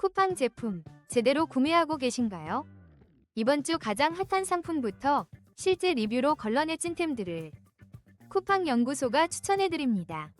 쿠팡 제품 제대로 구매하고 계신가요? 이번 주 가장 핫한 상품부터 실제 리뷰로 걸러내 찐템들을 쿠팡 연구소가 추천해드립니다.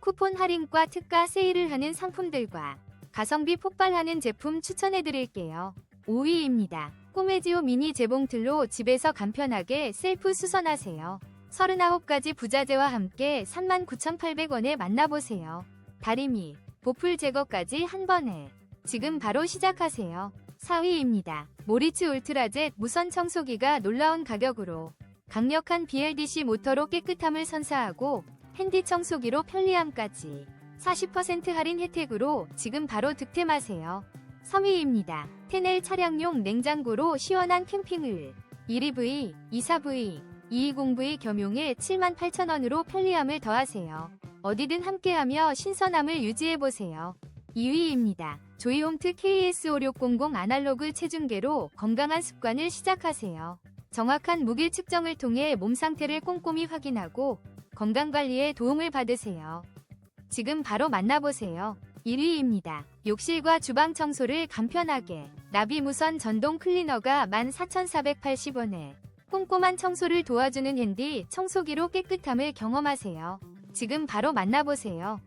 쿠폰 할인과 특가 세일을 하는 상품들과 가성비 폭발하는 제품 추천해드릴게요. 5위입니다. 꼬메지오 미니 재봉틀로 집에서 간편하게 셀프 수선하세요. 39가지 부자재와 함께 39,800원에 만나보세요. 다리미, 보풀 제거까지 한 번에 지금 바로 시작하세요. 4위입니다. 모리츠 울트라젯 무선 청소기가 놀라운 가격으로 강력한 BLDC 모터로 깨끗함을 선사하고 핸디 청소기로 편리함까지 40% 할인 혜택으로 지금 바로 득템하세요. 3위입니다. 테넬 차량용 냉장고로 시원한 캠핑을 1EV, 24V, 220V 겸용해 78,000원으로 편리함을 더하세요. 어디든 함께하며 신선함을 유지해보세요. 2위입니다. 조이홈트 KS5600 아날로그 체중계로 건강한 습관을 시작하세요. 정확한 무게 측정을 통해 몸 상태를 꼼꼼히 확인하고 건강관리에 도움을 받으세요. 지금 바로 만나보세요. 1위입니다. 욕실과 주방 청소를 간편하게 나비 무선 전동 클리너가 14,480원에 꼼꼼한 청소를 도와주는 핸디 청소기로 깨끗함을 경험하세요. 지금 바로 만나보세요.